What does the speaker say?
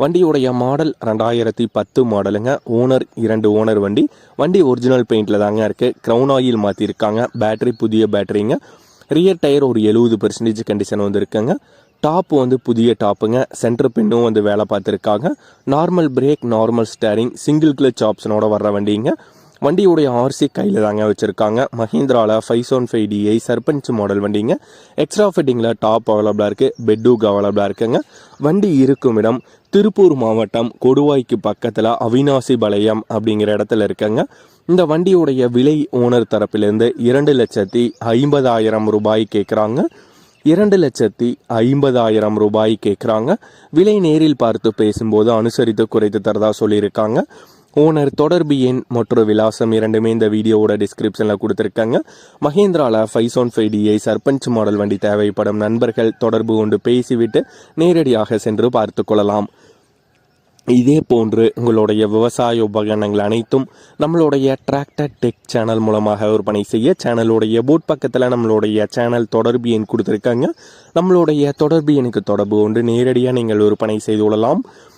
வண்டியுடைய மாடல் ரெண்டாயிரத்தி பத்து மாடலுங்க. ஓனர் இரண்டு ஓனர் வண்டி. வண்டி ஒரிஜினல் பெயிண்டில் தாங்க இருக்குது க்ரௌன் ஆயில் மாற்றிருக்காங்க பேட்டரி புதிய பேட்டரிங்க ரியர் டயர் ஒரு எழுபது பெர்சன்டேஜ் கண்டிஷன் வந்துருக்குங்க டாப் வந்து புதிய டாப்புங்க சென்டர் பின்னும் வந்து வேலை பார்த்துருக்காங்க. Normal brake normal steering single clutch ஆப்ஷனோட வர்ற வண்டிங்க. வண்டியுடைய ஆர்சி கையில் தாங்க வச்சுருக்காங்க. மஹிந்திராவில் five zone five DI Sarpanch model வண்டிங்க. எக்ஸ்ட்ரா ஃபிட்டிங்கில் டாப் அவைலபிளாக இருக்குது பெட்டூக் அவைலபிளாக இருக்குங்க. வண்டி இருக்கும் இடம் திருப்பூர் மாவட்டம் கொடுவாய்க்கு பக்கத்தில் அவினாசி பாளையம் அப்படிங்கிற இடத்துல இருக்குங்க. இந்த வண்டியுடைய விலை ஓனர் தரப்பிலிருந்து இரண்டு லட்சத்தி ஐம்பதாயிரம் ரூபாய் கேட்குறாங்க இரண்டு லட்சத்தி ஐம்பதாயிரம் ரூபாய் கேட்குறாங்க விலை நேரில் பார்த்து பேசும்போது அனுசரித்து குறைத்து தரதா சொல்லியிருக்காங்க. ஓனர் தொடர்பு எண் மற்றும் விலாசம் இரண்டுமே இந்த வீடியோவோட டிஸ்கிரிப்ஷனில் கொடுத்துருக்காங்க. மஹேந்திராவில் five zone five DI Sarpanch model வண்டி தேவைப்படும் நண்பர்கள் தொடர்பு கொண்டு பேசிவிட்டு நேரடியாக சென்று பார்த்து கொள்ளலாம். இதே போன்று உங்களுடைய விவசாய உபகரணங்கள் அனைத்தும் நம்மளுடைய டிராக்டர் டெக் சேனல் மூலமாக விற்பனை செய்ய சேனலுடைய போட் பக்கத்தில் நம்மளுடைய சேனல் தொடர்பு எண் கொடுத்துருக்காங்க. நம்மளுடைய தொடர்பு எண்ணுக்கு தொடர்பு கொண்டு நேரடியாக நீங்கள் விற்பனை செய்து கொள்ளலாம்.